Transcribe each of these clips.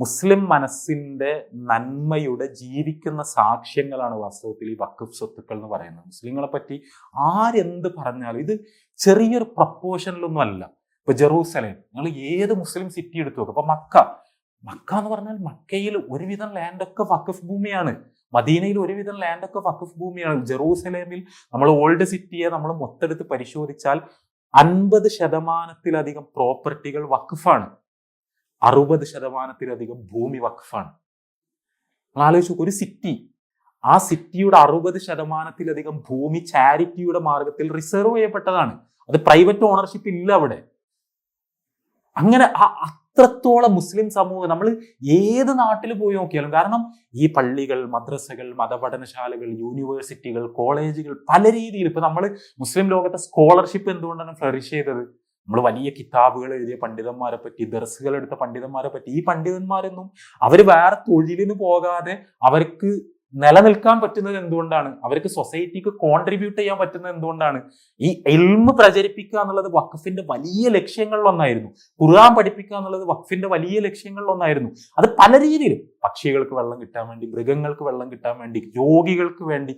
മുസ്ലിം മനസ്സിന്റെ നന്മയുടെ ജീവിക്കുന്ന സാക്ഷ്യങ്ങളാണ് വാസ്തവത്തിൽ ഈ വഖഫ് സ്വത്തുക്കൾ എന്ന് പറയുന്നത്. മുസ്ലിങ്ങളെ പറ്റി ആരെന്ത് പറഞ്ഞാലും ഇത് ചെറിയൊരു പ്രപ്പോർഷനിലൊന്നും അല്ല. ഇപ്പൊ ജെറൂസലേം നിങ്ങൾ ഏത് മുസ്ലിം സിറ്റി എടുത്തു നോക്കുക ഇപ്പൊ മക്ക. മക്ക എന്ന് പറഞ്ഞാൽ മക്കയിൽ ഒരുവിധം ലാൻഡൊക്കെ വക്കഫ് ഭൂമിയാണ്. മദീനയിൽ ഒരുവിധം ലാൻഡൊക്കെ വക്കഫ് ഭൂമിയാണ്. ജെറൂസലേമിൽ നമ്മൾ ഓൾഡ് സിറ്റിയെ നമ്മൾ മൊത്തെടുത്ത് പരിശോധിച്ചാൽ അൻപത് ശതമാനത്തിലധികം പ്രോപ്പർട്ടികൾ വഖഫാണ്. അറുപത് ശതമാനത്തിലധികം ഭൂമി വഖഫാണ്. നിങ്ങൾ ആലോചിച്ച് ഒരു സിറ്റി ആ സിറ്റിയുടെ അറുപത് ശതമാനത്തിലധികം ഭൂമി ചാരിറ്റിയുടെ മാർഗത്തിൽ റിസർവ് ചെയ്യപ്പെട്ടതാണ്. അത് പ്രൈവറ്റ് ഓണർഷിപ്പ് ഇല്ല അവിടെ. അങ്ങനെ ആ അത്രത്തോളം മുസ്ലിം സമൂഹം നമ്മൾ ഏത് നാട്ടിൽ പോയി നോക്കിയാലും കാരണം ഈ പള്ളികൾ മദ്രസകൾ മതപഠനശാലകൾ യൂണിവേഴ്സിറ്റികൾ കോളേജുകൾ പല രീതിയിൽ ഇപ്പൊ നമ്മൾ മുസ്ലിം ലോകത്തെ സ്കോളർഷിപ്പ് എന്തുകൊണ്ടാണ് ഫ്ലറിഷ് ചെയ്തത്? നമ്മൾ വലിയ കിതാബുകൾ എഴുതിയ പണ്ഡിതന്മാരെ പറ്റി ദർസുകൾ എടുത്ത പണ്ഡിതന്മാരെ പറ്റി ഈ പണ്ഡിതന്മാരൊന്നും അവർ വേറെ തൊഴിലിന് പോകാതെ അവർക്ക് നിലനിൽക്കാൻ പറ്റുന്നത് എന്തുകൊണ്ടാണ്? അവർക്ക് സൊസൈറ്റിക്ക് കോൺട്രിബ്യൂട്ട് ചെയ്യാൻ പറ്റുന്നത് എന്തുകൊണ്ടാണ്? ഈ എൽമ് പ്രചരിപ്പിക്കുക എന്നുള്ളത് വഖഫിന്റെ വലിയ ലക്ഷ്യങ്ങളിലൊന്നായിരുന്നു. ഖുർആൻ പഠിപ്പിക്കുക എന്നുള്ളത് വഖഫിന്റെ വലിയ ലക്ഷ്യങ്ങളിലൊന്നായിരുന്നു. അത് പല രീതിയിലും പക്ഷികൾക്ക് വെള്ളം കിട്ടാൻ വേണ്ടി മൃഗങ്ങൾക്ക് വെള്ളം കിട്ടാൻ വേണ്ടി രോഗികൾക്ക് വേണ്ടി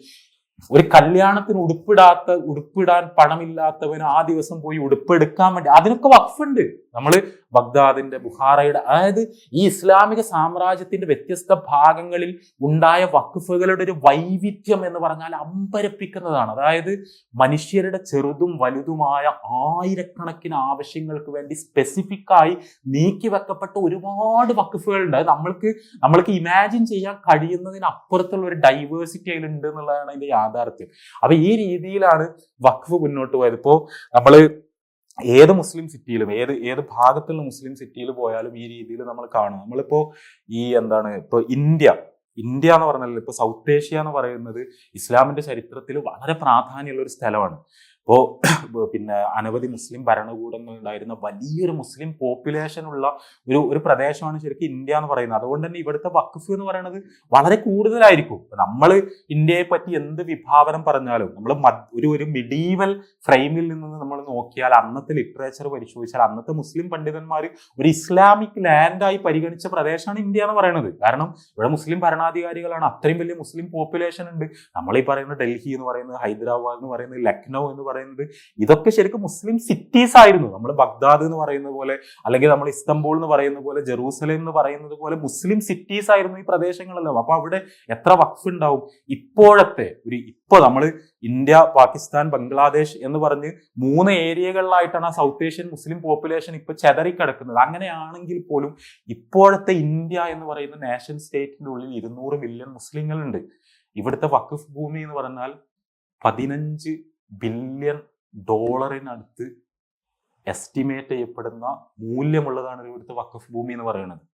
ഒരു കല്യാണത്തിന് ഉടുപ്പിടാത്ത ഉടുപ്പിടാൻ പണമില്ലാത്തവന് ആ ദിവസം പോയി ഉടുപ്പെടുക്കാൻ വേണ്ടി അതിനൊക്കെ വഖഫുണ്ട്. നമ്മൾ ബഗ്ദാദിന്റെ ബുഹാറയുടെ അതായത് ഈ ഇസ്ലാമിക സാമ്രാജ്യത്തിന്റെ വ്യത്യസ്ത ഭാഗങ്ങളിൽ ഉണ്ടായ വഖഫുകളുടെ ഒരു വൈവിധ്യം എന്ന് പറഞ്ഞാൽ അമ്പരപ്പിക്കുന്നതാണ്. അതായത് മനുഷ്യരുടെ ചെറുതും വലുതുമായ ആയിരക്കണക്കിന് ആവശ്യങ്ങൾക്ക് വേണ്ടി സ്പെസിഫിക് ആയി നീക്കി വെക്കപ്പെട്ട ഒരുപാട് വഖഫുകളുണ്ട്. നമ്മൾക്ക് നമ്മൾക്ക് ഇമാജിൻ ചെയ്യാൻ കഴിയുന്നതിന് അപ്പുറത്തുള്ള ഒരു ഡൈവേഴ്സിറ്റി അതിലുണ്ട് എന്നുള്ളതാണ് അതിന്റെ യാഥാർത്ഥ്യം. അപ്പൊ ഈ രീതിയിലാണ് വഖഫ് മുന്നോട്ട് പോയത്. ഇപ്പോ നമ്മൾ ഏത് മുസ്ലിം സിറ്റിയിലും ഏത് ഏത് ഭാഗത്തുള്ള മുസ്ലിം സിറ്റിയിൽ പോയാലും ഈ രീതിയിൽ നമ്മൾ കാണും. നമ്മളിപ്പോ ഈ എന്താണ് ഇപ്പൊ ഇന്ത്യ ഇന്ത്യ എന്ന് പറഞ്ഞാൽ ഇപ്പൊ സൗത്ത് ഏഷ്യ എന്ന് പറയുന്നത് ഇസ്ലാമിന്റെ ചരിത്രത്തിൽ വളരെ പ്രാധാന്യമുള്ള ഒരു സ്ഥലമാണ്. ഇപ്പോ പിന്നെ അനവധി മുസ്ലിം ഭരണകൂടങ്ങൾ ഉണ്ടായിരുന്ന വലിയൊരു മുസ്ലിം പോപ്പുലേഷൻ ഉള്ള ഒരു ഒരു പ്രദേശമാണ് ശരിക്കും ഇന്ത്യ എന്ന് പറയുന്നത്. അതുകൊണ്ട് തന്നെ ഇവിടുത്തെ വഖഫ് എന്ന് പറയുന്നത് വളരെ കൂടുതലായിരിക്കും. നമ്മൾ ഇന്ത്യയെ പറ്റി എന്ത് വിഭാവനം പറഞ്ഞാലും നമ്മൾ ഒരു ഒരു മിഡീവൽ ഫ്രെയിമിൽ നിന്ന് നമ്മൾ നോക്കിയാൽ അന്നത്തെ ലിറ്ററേച്ചർ പരിശോധിച്ചാൽ അന്നത്തെ മുസ്ലിം പണ്ഡിതന്മാർ ഒരു ഇസ്ലാമിക് ലാൻഡായി പരിഗണിച്ച പ്രദേശമാണ് ഇന്ത്യ എന്ന് പറയുന്നത്. കാരണം ഇവിടെ മുസ്ലിം ഭരണാധികാരികളാണ്. അത്രയും വലിയ മുസ്ലിം പോപ്പുലേഷൻ ഉണ്ട്. നമ്മൾ ഈ പറയുന്ന ഡൽഹി എന്ന് പറയുന്നത് ഹൈദരാബാദ് എന്ന് പറയുന്നത് ലക്നൗ എന്ന് പറയുന്നത്. ഇതൊക്കെ ശരിക്കും മുസ്ലിം സിറ്റീസ് ആയിരുന്നു. നമ്മൾ ബഗ്ദാദ് എന്ന് പറയുന്ന പോലെ അല്ലെങ്കിൽ നമ്മൾ ഇസ്തംബൂൾ എന്ന് പറയുന്ന പോലെ ജെറൂസലേം എന്ന് പറയുന്നത് പോലെ മുസ്ലിം സിറ്റീസ് ആയിരുന്നു ഈ പ്രദേശങ്ങളെല്ലാം. അപ്പൊ അവിടെ എത്ര വഖഫ് ഉണ്ടാവും? ഇപ്പോഴത്തെ ഒരു ഇപ്പൊ നമ്മൾ ഇന്ത്യ പാകിസ്ഥാൻ ബംഗ്ലാദേശ് എന്ന് പറഞ്ഞ് മൂന്ന് ഏരിയകളിലായിട്ടാണ് ആ സൗത്ത് ഏഷ്യൻ മുസ്ലിം പോപ്പുലേഷൻ ഇപ്പൊ ചെതറിക്കിടക്കുന്നത്. അങ്ങനെയാണെങ്കിൽ പോലും ഇപ്പോഴത്തെ ഇന്ത്യ എന്ന് പറയുന്ന നാഷൻ സ്റ്റേറ്റിന്റെ ഉള്ളിൽ ഇരുന്നൂറ് മില്യൺ മുസ്ലിങ്ങളുണ്ട്. ഇവിടുത്തെ വഖഫ് ഭൂമി എന്ന് പറഞ്ഞാൽ പതിനഞ്ച് ബില്യൺ ഡോളറിനടുത്ത് എസ്റ്റിമേറ്റ് ചെയ്യപ്പെടുന്ന മൂല്യമുള്ളതാണ് ഇവിടുത്തെ വക്കഫ് ഭൂമി എന്ന് പറയുന്നത്.